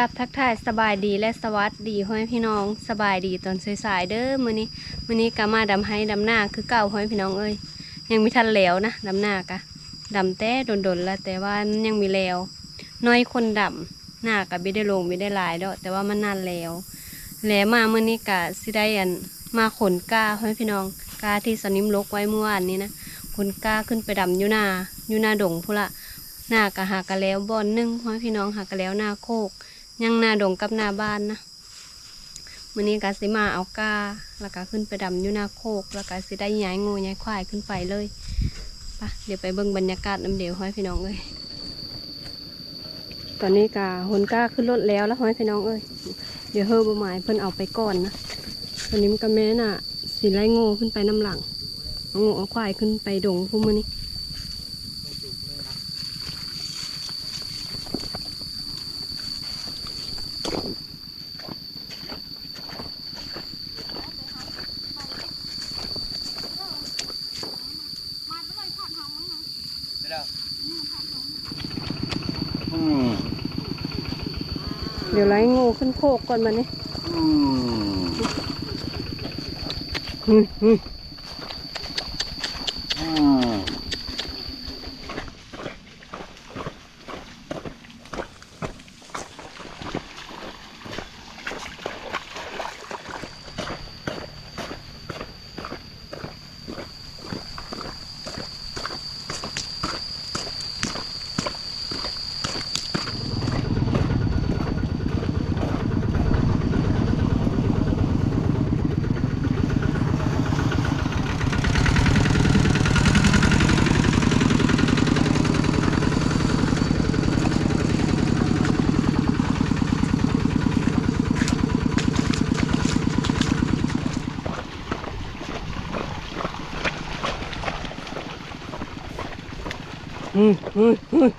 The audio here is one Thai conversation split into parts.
กับทักทายสบายดีและสวัสดีห้อยพี่น้องสบายดีตอนสายๆเด้อมื้อนี้มื้อนี้ก็มาดำให้ดำหน้าคือเก่าห้อยพี่น้องเอ้ยยังม่ทันแล้วนะดำหน้ากะดำแต่ดนๆแล้วแต่ว่ายังมีแล้ว น้อยคนดำหน้าก็ไม่ได้ลงไม่ได้หลายดอกแต่ว่ามันนานแล้วแล้วมามื้อนี้ก็สิได้อันมาขนกาห้อยพี่น้องกาที่สนิมลกไว้เมื่อวานนี้นะขนกาขึ้นไปดำอยู่หน้าอยู่หน้าดงพุ่ละหน้ากะหากะแล้วบอนนึงห้อยพี่น้องหากะแล้วหน้าโคก ยังหน้าดงกับหน้าบ้านนะมื้อนี้ก็สิมาเอากาแล้วก็ขึ้นไปดำอยู่หน้าโคก แล้วก็สิได้ย้ายงูย้ายควายขึ้นไปเลยไปเดี๋ยวไปเบิ่งบรรยากาศน้ำเดียวห้อยพี่น้องเอ้ยตอนนี้กาหนกาขึ้นรถแล้วแล้วห้อยพี่น้องเอ้ยเดี๋ยวเฮอบ่หมายเพิ่นเอาไปก่อนนะตอนนี้มันก็แม่น่ะสิไล่งูขึ้นไปน้ำหลังเอางูเอาควายขึ้นไปดงพวกมื้อนี้ อืม เดี๋ยวไล่งูขึ้น โคกก่อนมานี่อืม อืมอืมอืม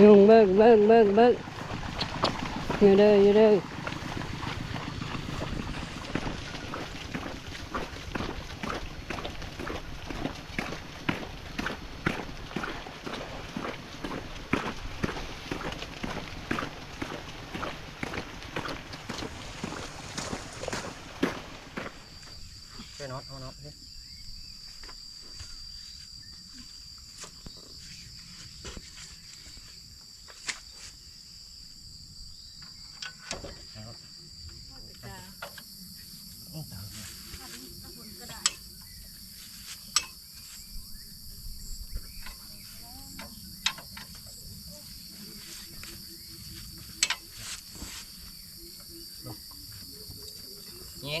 ยุงเบิ่งเบิ่งเบิ่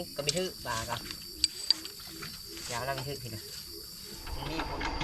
ยู่เด้ออยู่เด้อช่วยน็อตเอาน็อตดิเงี้ยก็ไปถือปลาก็ยาวแล้วไปถือทีนะนี่คน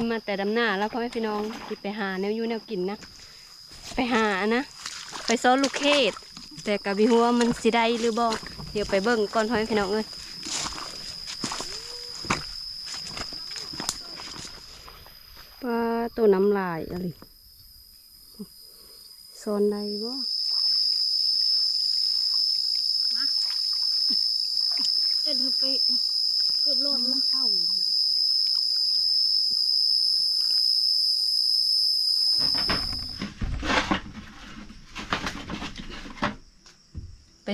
มมาแต่ดำหน้าแล้วพ่อแม่พี่น้องที่ไปหาแนวอยู่แนวกินนะ ไปหานะ ไปซ้อนลูกเขตแต่กับวิหัวมันสิได้หรือบ่เดี๋ยวไปเบิ่งก่อนพ่อแม่พี่น้องเอ้ยปลาตัวน้ำลายอะไรซ้อนได้บ่เอ็ดเธอไปเกือบโลดแล้วเข้า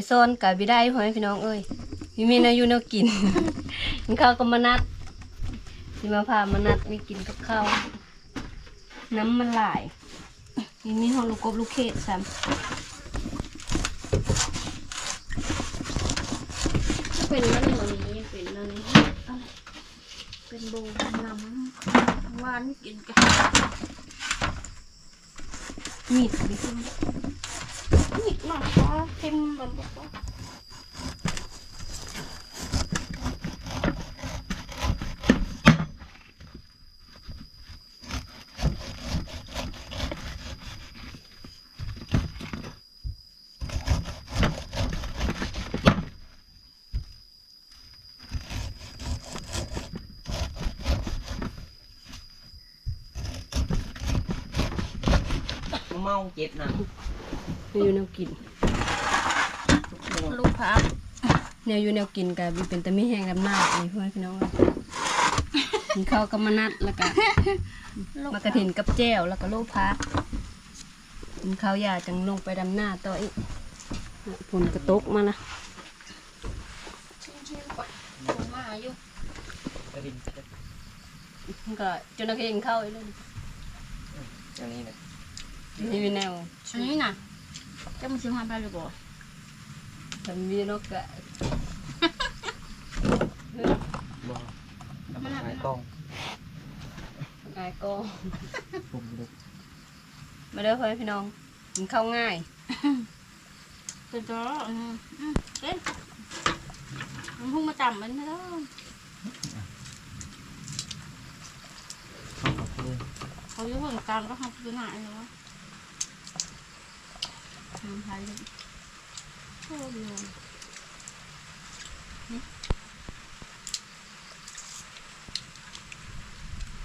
ซ้อนกับวิได้พ่อแม่พี่น้องเอ้ยมีเมนูอยู่แนวกินกินข้าวก็มานัดที่มาพามานัดมีกินกับข้าวน้ำมันหลายมีมีห้องลูกกบลูกเขตซ้เป็นมันเหมือนนี้เป็นอะไรอะไรเป็นโบน้ำหวานกินกันมีดดินี่หน่ อยค่ะเค็มแบ นะแนวอยู่แนวกินลูกพักแนวอยู่แนวกินกับมีเป็นแต่ไม่แห้งน้ำหน้านี่พ่อแม่พี่น้องกินข้าวก็มานัดแล้วก็ลูกมากระถินกับแจ้วแล้วก็โลพักกินข้าวยาจังลงไปดำหน้าต่ออีกฝนกระตกมานะชิมๆก่อนผมมาอยู่กระดิ่งมันก็จนนักเองเข้าอีกเลยอย่างนี้นะนี่มีแนวอันนี้น่ะ จะมึงชิมหาไปหรือเปล่าทำมีนกกะบอกกับมันหายกล้องอายก็ปุ่มดูมาเด้อพ่อแม่พี่น้องกินข้าวง่ายเป็นตัวอืมอืมเต้นมันพุ่งมาจำมันนะเข้ากับเพื่อนเขาอยู่ห่างกลางก็ทำคือหนาเลยวะ ทำไทยเลยโอ้ย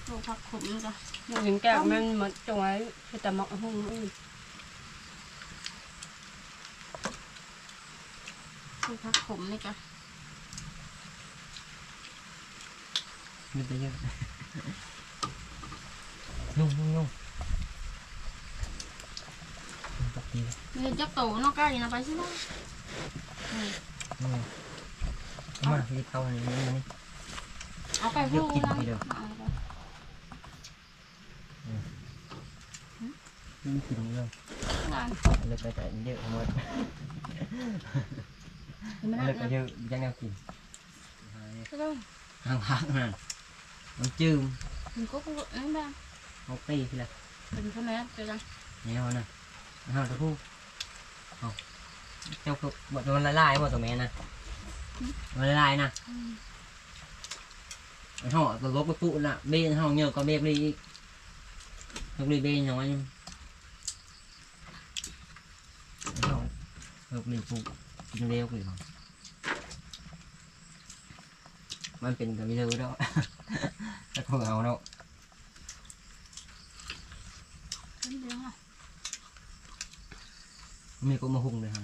โอ้ผักขมจ้ะถึงแก้วมันหมดจงไว้คือแต่มักหุ่งอื่นคือผักขมนี่จ้ะมันจะเยอะนุ่งนุ่งนุ่งปกติเลย มีจักโตนอกใกล้นะไปสิลูกนุ่งมารีบเข้าอันนี้นี่เอาไปพูดนะเอาไปนี่กินเลยงานเลยไปแต่เยอะหมดมันเลยน่าไปจะเยอะยังแนวกินก็ต้องห่างห่างนะมันจืมมันก็พูดนั่นแหละเอาตีทีละเป็นทำไมเจ้าจังแนวนะห่างตะพูเอาเจ้าคือหมดมันละลายหมดตัวแม่นะมันละลายนะมันห่อตัวลบกระปุก น่ะเบนห่อเยอะก็เบนเลยอีกยกเลยเบนอย่างนั้นห่อยกเลยปุกกินเร็วเลยห่อมันเป็นกับมีเร็วด้วยแต่พวกเอาเนาะ มีก็มาหุงเลยฮะ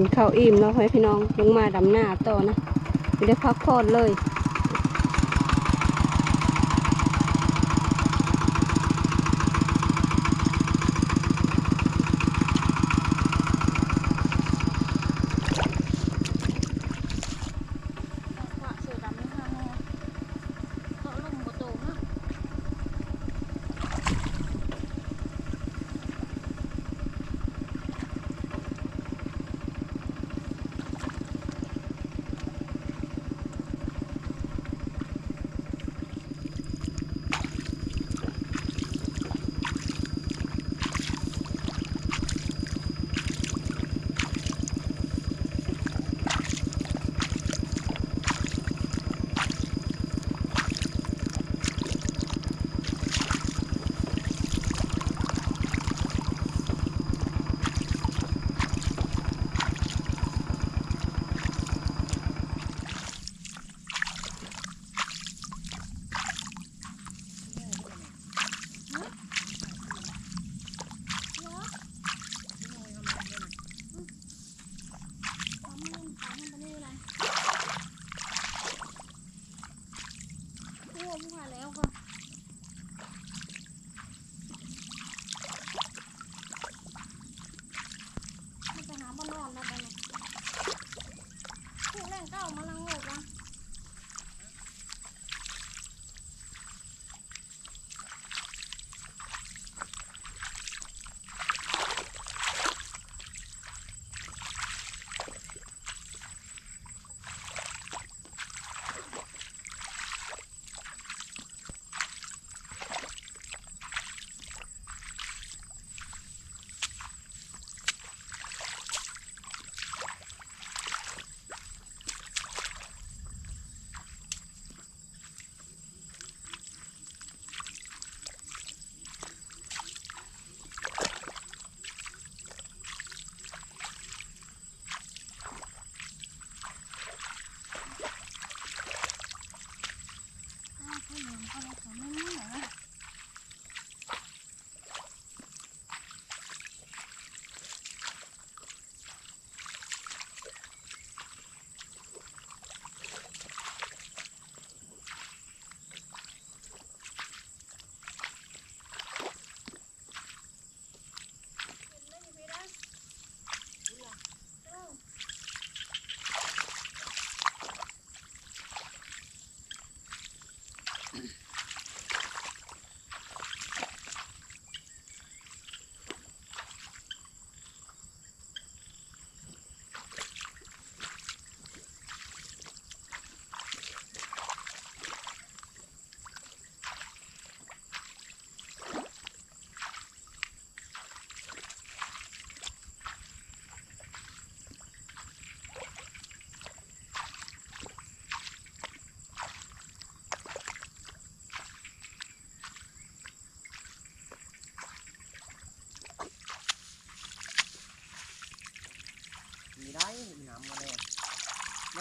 กินข้าวอิ่มแล้วให้พี่น้องลงมาดำหน้าต่อนะไม่ได้พักผ่อนเลย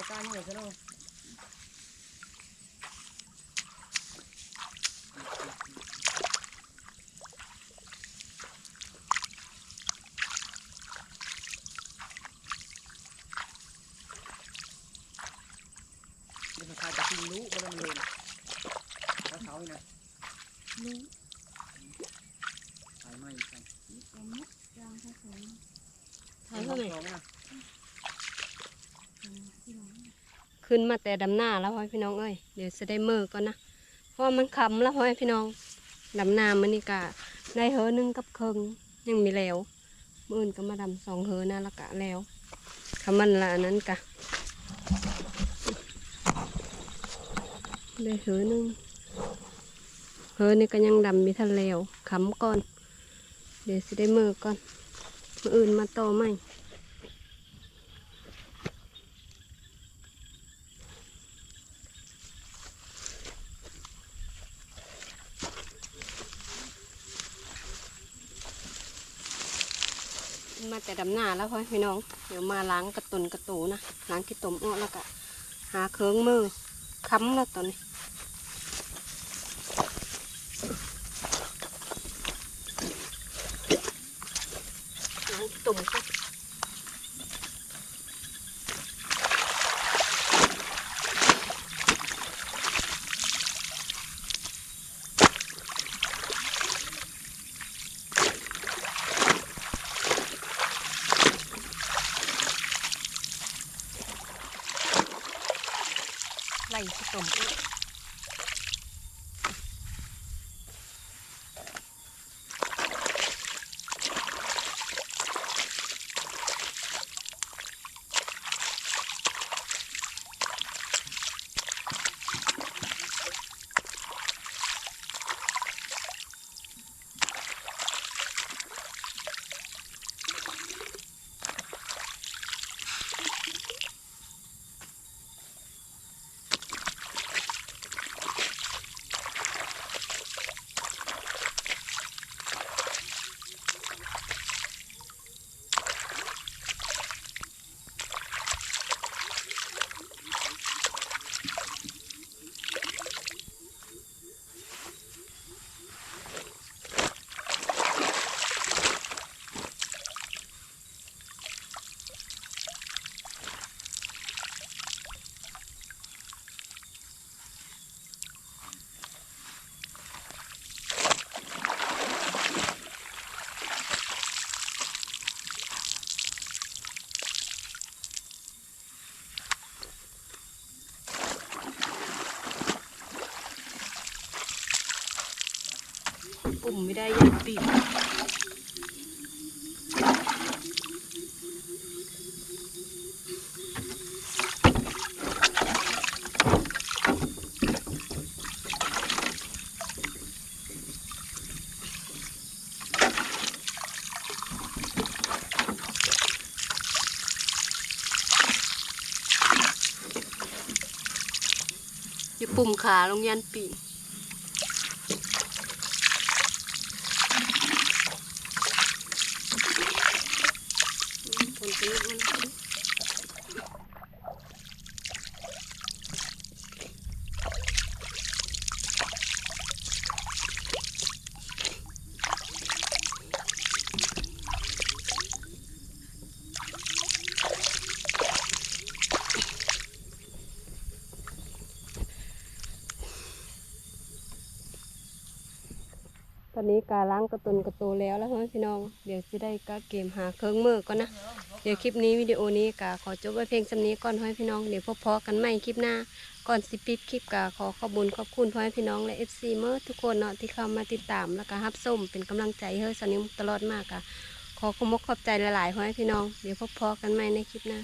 干那个โขึ้นมาแต่ดำหน้าแล้วพ่อพี่น้องเอ้ยเดี๋ยวจะได้มือก่อนนะเพราะมันคำแล้วพ่อพี่น้องดำหน้ามันนี่กะได้เฮอหนึงกับเคิงยังมีแล้วมื่นก็มาดำสองเฮอนะแล้วกะแล้วคำมันละนั้นกะได้เฮอหนึงเฮอนี่ก็ยังดำมีทันแล้วคำก่อน เดี๋ยวสิได้มือก่อนมื่นมาต่อใหม่ มาแต่ดำหน้าแล้วพ่อพี่น้อง เดี๋ยวมาล้างกระตุนกระตูนะล้างขี้ตมอ้อแล้วก็หาเครื่องมือค้ำแล้วตอนนี้ ไล่ขี้ตมอ้อปุ่ มไม่ได้ยันปีกอย่าปุ่มขาลงยันปีก ผลประโยชน์มันขึ้นต อนนี้การล้างกระตุนกระตูแล้วแล้วพ่อพี่น้อง เดี๋ยวจะได้ก็เกมหาเครื่องมือก่อนนะ เดี๋ยวคลิปนี้วิดีโอนี้กะขอจบไว้เพียงสำนี้ก่อนให้พี่น้อง เดี๋ยวพบพอกันใหม่คลิปหน้า ก่อนสิปิดคลิปกะขอขอบคุญขอบคุณพ่อให้พี่น้องและเอฟซีเมื่อทุกคนเนาะที่เข้ามาติดตามแล้วก็รับส้มเป็นกำลังใจให้ยสนิมตลอดมากกะขอขอบมกขอบใจหลายๆพ่อให้พี่น้อง เดี๋ยวพบพอกันใหม่ในคลิปหน้า